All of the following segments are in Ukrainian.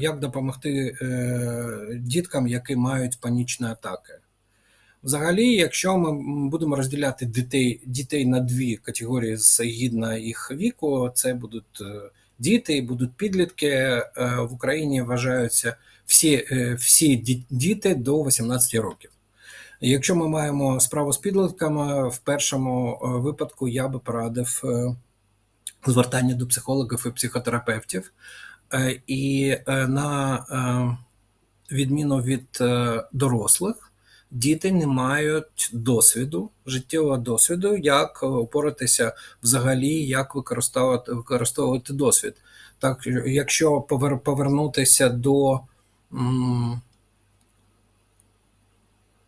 як допомогти е, діткам, які мають панічні атаки. Взагалі, якщо ми будемо розділяти дітей, дітей на дві категорії згідно їх віку, це будуть е, діти будуть підлітки. Е, В Україні вважаються всі, всі діти до 18 років. Якщо ми маємо справу з підлітками, в першому випадку я би порадив звертання до психологів і психотерапевтів. Е, І е, на е, відміну від дорослих, діти не мають досвіду, життєвого досвіду, як опоратися взагалі, як використовувати, використовувати досвід. Так, якщо повернутися до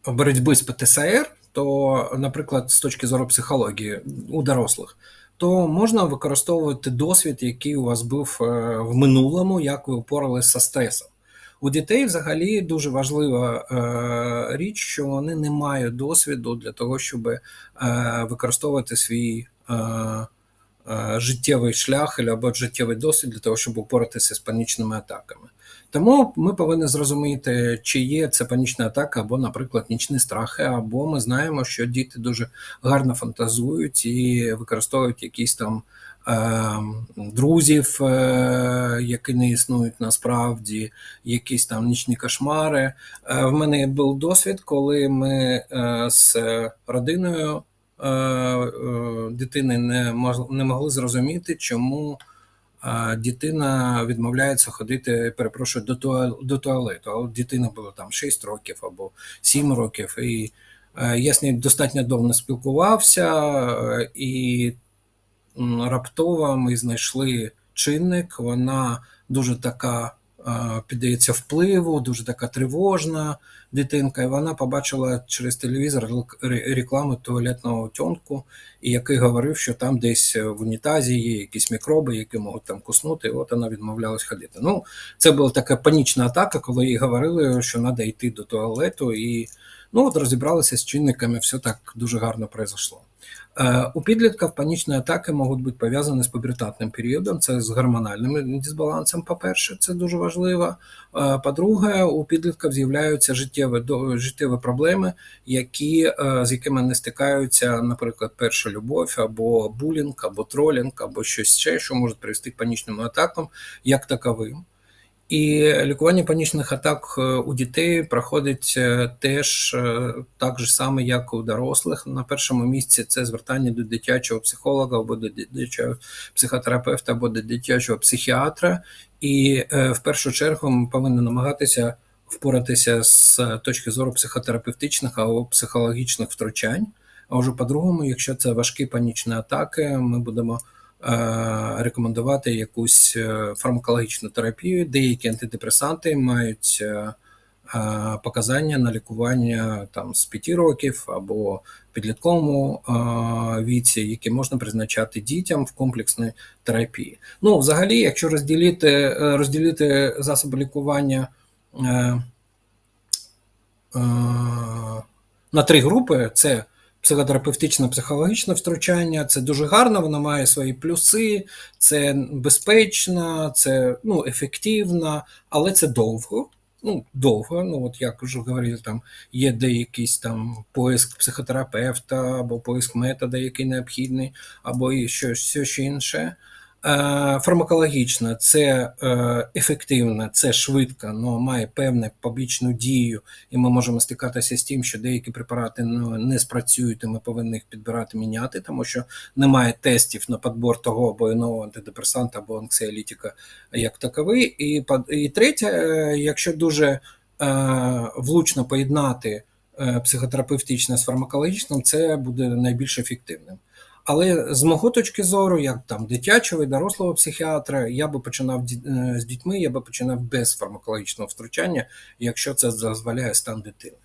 боротьби з ПТСР, то, наприклад, з точки зору психології у дорослих, то можна використовувати досвід, який у вас був е, в минулому, як ви впоралися з стресом. У дітей взагалі дуже важлива е, річ, що вони не мають досвіду для того, щоб е, використовувати свій е, е, життєвий шлях або життєвий досвід для того, щоб упоратися з панічними атаками. Тому ми повинні зрозуміти, чи є це панічна атака, або, наприклад, нічні страхи, або ми знаємо, що діти дуже гарно фантазують і використовують якісь там е, друзів, е, які не існують насправді, якісь там нічні кошмари. Е, в мене був досвід, коли ми е, з родиною дитини не, могли зрозуміти, чому дитина відмовляється ходити, перепрошую, до туа- до туалету. А дитина було там 6 років або 7 років. І е, я з нею достатньо довго спілкувався, е, і раптово ми знайшли чинник. Вона дуже така піддається впливу, дуже така тривожна дитинка. І вона побачила через телевізор рекламу туалетного тьонку, який говорив, що там десь в унітазі є якісь мікроби, які можуть там куснути. І от вона відмовлялась ходити. Ну, це була така панічна атака, коли їй говорили, що треба йти до туалету, і ну от розібралися з чинниками, все так дуже гарно произошло. Е, У підлітків панічні атаки можуть бути пов'язані з пубертатним періодом, це з гормональним дисбалансом, по-перше, це дуже важливо. Е, По-друге, у підлітків з'являються життєві, життєві проблеми, які, е, з якими не стикаються, наприклад, перша любов, або булінг, або тролінг, або щось ще, що може привести к панічним атакам, як таковим. І лікування панічних атак е, у дітей проходить е, теж е, так же саме, як у дорослих. На першому місці це звертання до дитячого психолога або до дитячого психотерапевта, або до дитячого психіатра. І в першу чергу ми повинні намагатися впоратися з точки зору психотерапевтичних або психологічних втручань. А вже по-другому, якщо це важкі панічні атаки, ми будемо рекомендувати якусь е, фармакологічну терапію. Деякі антидепресанти мають е, е, показання на лікування там з 5 років або підлітковому е, віці, які можна призначати дітям в комплексній терапії. Ну, взагалі, якщо розділити, е, розділити засоби лікування е, е, на три групи, це психотерапевтичне психологічне втручання, це дуже гарно, воно має свої плюси, це безпечно, це ну, ефективно, але це довго. Ну, довго, ну от як вже говорили, там є деякийсь там поиск психотерапевта або поиск метода, який необхідний, або і щось, щось інше. Е, Фармакологічно це е, ефективно, це швидко, але має певну побічну дію, і ми можемо стикатися з тим, що деякі препарати ну, не спрацюють, і ми повинні їх підбирати, міняти, тому що немає тестів на підбор того або іного антидепресанта або анксіолітика як таковий. І, і третє, е, якщо дуже влучно поєднати психотерапевтичне з фармакологічним, це буде найбільш ефективним. Але з мого точки зору, як там дитячого і дорослого психіатра, я би починав е, з дітьми, я би починав без фармакологічного втручання, якщо це дозволяє стан дитини.